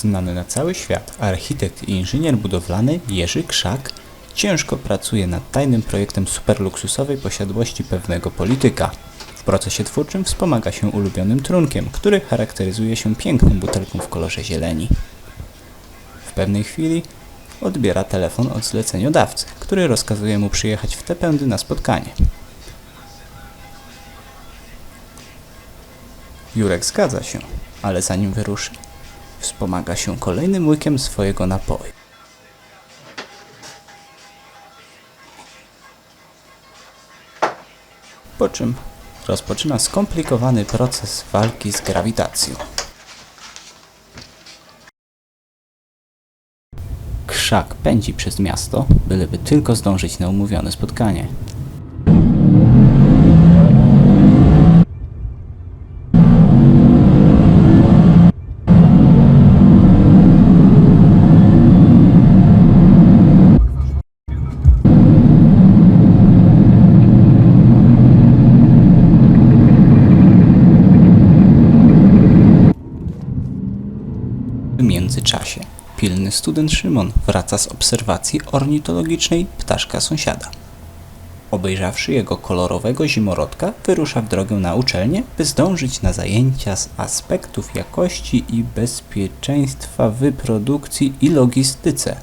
Znany na cały świat architekt i inżynier budowlany Jerzy Krzak ciężko pracuje nad tajnym projektem superluksusowej posiadłości pewnego polityka. W procesie twórczym wspomaga się ulubionym trunkiem, który charakteryzuje się piękną butelką w kolorze zieleni. W pewnej chwili odbiera telefon od zleceniodawcy, który rozkazuje mu przyjechać w te pędy na spotkanie. Jurek zgadza się, ale zanim wyruszy, wspomaga się kolejnym łykiem swojego napoju. Po czym rozpoczyna skomplikowany proces walki z grawitacją. Krzak pędzi przez miasto, byleby tylko zdążyć na umówione spotkanie. W międzyczasie pilny student Szymon wraca z obserwacji ornitologicznej ptaszka sąsiada. Obejrzawszy jego kolorowego zimorodka, wyrusza w drogę na uczelnię, by zdążyć na zajęcia z aspektów jakości i bezpieczeństwa w produkcji i logistyce.